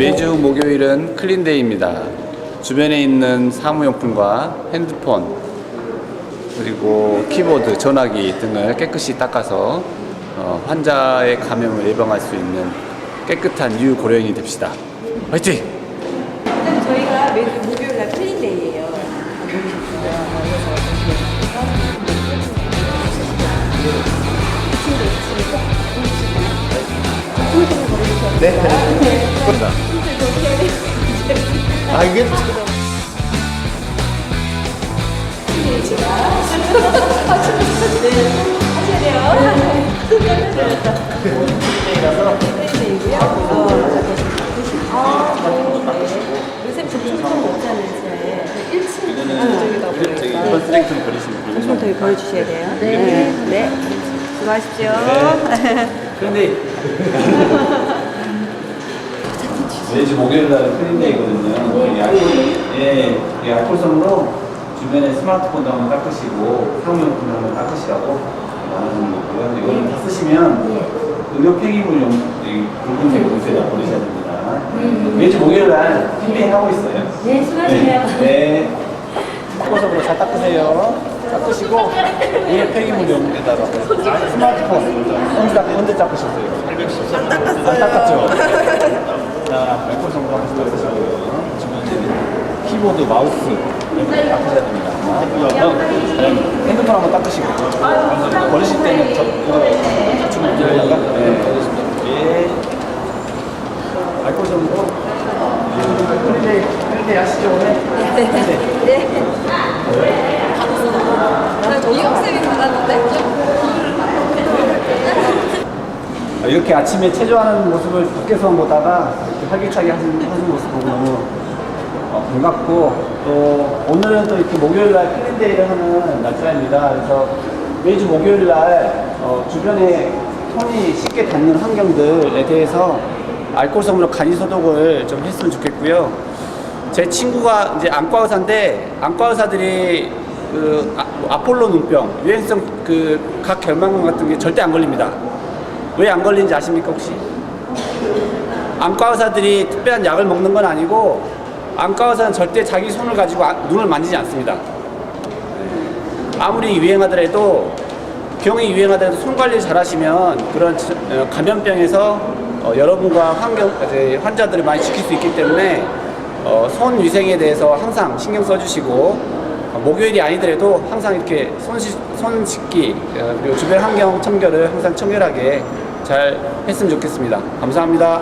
매주 목요일은 클린데이입니다. 주변에 있는 사무용품과 핸드폰, 그리고 키보드, 전화기 등을 깨끗이 닦아서 어, 환자의 감염을 예방할 수 있는 깨끗한 유고령이 됩시다. 화이팅! 저희가 매주 목요일 날 클린데이예요. 네. 아 이게 요새 접촉 좀 못하는데 1층 저기다 보니까 이번 쓰레기 좀 버리시면 좀 되겠네요. 더 보여주셔야 돼요. 네. 네. 수고하십시오. 클린데 이. 매주 목요일 날 클린데이거든요. 이 알콜, 예, 이 알콜솜으로 주변에 스마트폰도 한번 닦으시고 사무용품도 한번 닦으시라고 나누는 거고요. 이거를 다 쓰시면 의료 폐기물 용 이 붉은색 봉투에다 버리셔야 됩니다. 매주 목요일 날 클린데이 하고 있어요. 네, 수고하세요. 네. 알콜솜으로 잘 닦으세요. 닦으시고 의료 폐기물 용에다가 스마트폰 언제 닦 언제 닦으셨어요? 안 닦았어요. 안 닦았죠. 자, 알코올 성분 한번 닦으시고요. 주변에 키보드, 마우스 닦으셔야 됩니다. 그다음 핸드폰 한번 닦으시고 버리실 때는 저 주문 들어다가 네. 예. 알코올 성분 클린데이 클린데이 하시죠 오늘? 네. 이학생이 받았는데? 아, 이렇게 아침에 체조하는 모습을 밖에서 보다가 이렇게 활기차게 하는, 하는 모습 보고 너무 어, 반갑고 또 오늘은 또 이렇게 목요일 날 클린데이를 하는 날짜입니다. 그래서 매주 목요일 날 어, 주변에 손이 쉽게 닿는 환경들에 대해서 알코올성으로 간이 소독을 좀 했으면 좋겠고요. 제 친구가 이제 안과 의사인데 안과 의사들이 그 아, 폴로 눈병, 유행성 그 각 결막염 같은 게 절대 안 걸립니다. 왜 안 걸리는지 아십니까 혹시? 안과 의사들이 특별한 약을 먹는 건 아니고 안과 의사는 절대 자기 손을 가지고 아- 눈을 만지지 않습니다. 아무리 유행하더라도 병이 유행하더라도 손 관리 잘 하시면 그런 저- 어, 감염병에서 어, 여러분과 환경, 환자들을 많이 지킬 수 있기 때문에 어, 손 위생에 대해서 항상 신경 써주시고 어, 목요일이 아니더라도 항상 이렇게 손, 씻, 손 씻기 어, 그리고 주변 환경 청결을 항상 청결하게 잘 했으면 좋겠습니다. 감사합니다.